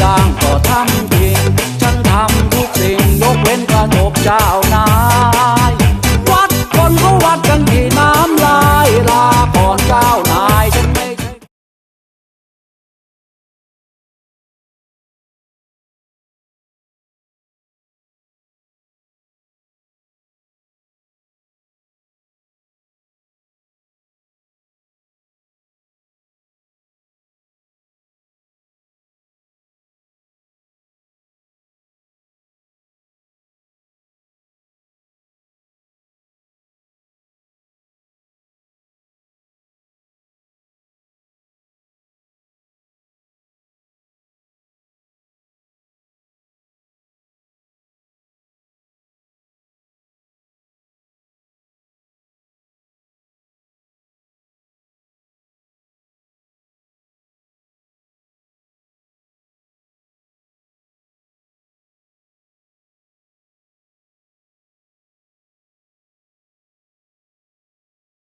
จ้างก็ทำจริง ฉันทำทุกสิ่งยกเว้นการะจบเจ้า